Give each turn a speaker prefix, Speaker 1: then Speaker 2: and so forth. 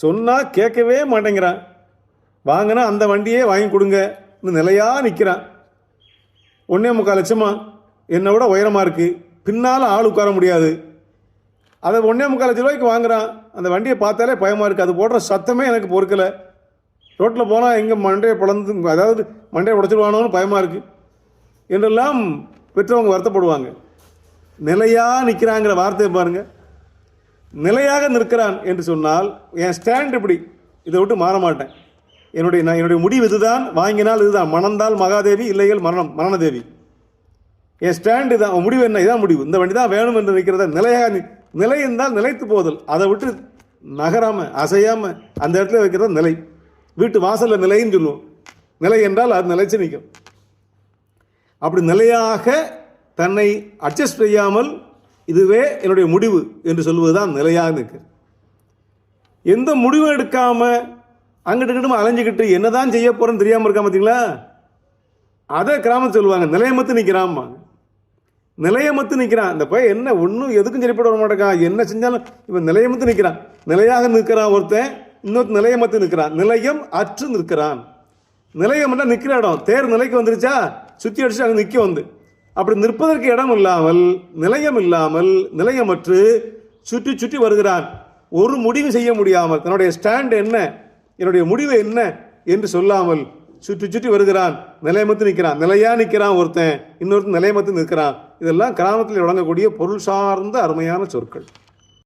Speaker 1: சொன்னால் கேட்கவே மாட்டேங்கிறான். வாங்கினா அந்த வண்டியே வாங்கி கொடுங்க நிலையாக நிற்கிறான் ஒன்றே முக்கால் லட்சமா? என்னை விட உயரமாக இருக்குது பின்னால் ஆள் உட்கார முடியாது. அதை ஒன்றே முக்கால் லட்ச ரூபாய்க்கு வாங்குகிறான் அந்த வண்டியை பார்த்தாலே பயமாக இருக்குது அது போடுற சத்தமே எனக்கு பொறுக்கலை. ரோட்டில் போனால் எங்கே மண்டையை பிளந்து அதாவது மண்டையை உடச்சிடுவானோன்னு பயமாக இருக்குது என்றெல்லாம் பெற்றவங்க வருத்தப்படுவாங்க. நிலையாக நிற்கிறாங்கிற வார்த்தையை பாருங்கள் நிலையாக நிற்கிறான் என்று சொன்னால் என் ஸ்டாண்ட் இப்படி இதை விட்டு மாற மாட்டேன். என்னுடைய நான் என்னுடைய முடிவு இதுதான் வாங்கினால் இதுதான். மணந்தால் மகாதேவி இல்லைகள் மரணம் மரணதேவி. என் ஸ்டாண்ட் இதான் முடிவு என்ன? இதான் முடிவு. இந்த வண்டி தான் வேணும் என்று நிற்கிறத நிலையாக நிலை இருந்தால் நிலைத்து போதல். அதை விட்டு நகராமல் அசையாமல் அந்த இடத்துல வைக்கிறது நிலை. வீட்டு வாசலில் நிலைன்னு சொல்லுவோம். நிலை என்றால் அது நிலைச்சு நிற்கும். அப்படி நிலையாக தன்னை அட்ஜஸ்ட் செய்யாமல் இதுவே என்னுடைய முடிவு என்று சொல்வதுதான் நிலையாக நிற்கு எந்த முடிவும் எடுக்காமல் அங்கிட்டு இங்கிட்டும் அலைஞ்சிக்கிட்டு என்னதான் செய்ய போகிறேன்னு தெரியாமல் இருக்கா பார்த்தீங்களா அதை கிராமம் சொல்லுவாங்க நிலையமத்து நிற்கிறாம்மா நிலையமத்து நிற்கிறான் இந்த பையன் என்ன ஒன்றும் எதுக்கும் சரிப்பட வர மாட்டேங்கான் என்ன செஞ்சாலும் இவன் நிலையமத்து நிற்கிறான் நிலையாக நிற்கிறான் ஒருத்தன் இன்னொரு நிலையமத்து நிற்கிறான். நிலையம் அற்று நிற்கிறான். நிலையம் நிற்கிற இடம். தேர் நிலைக்கு வந்துருச்சா? சுற்றி அடிச்சு அங்கே நிற்க வந்து. அப்படி நிற்பதற்கு இடம் இல்லாமல் நிலையம் இல்லாமல் நிலையமற்று சுற்றி சுற்றி வருகிறான் ஒரு முடிவு செய்ய முடியாமல் தன்னுடைய ஸ்டாண்ட் என்ன என்னுடைய முடிவு என்ன என்று சொல்லாமல் சுற்றி சுற்றி வருகிறான். நிலையமத்து நிற்கிறான். நிலையா நிற்கிறான் ஒருத்தன் இன்னொருத்தன் நிலையமத்து நிற்கிறான். இதெல்லாம் கிராமத்தில் வழங்கக்கூடிய பொருள் சார்ந்த அருமையான சொற்கள்.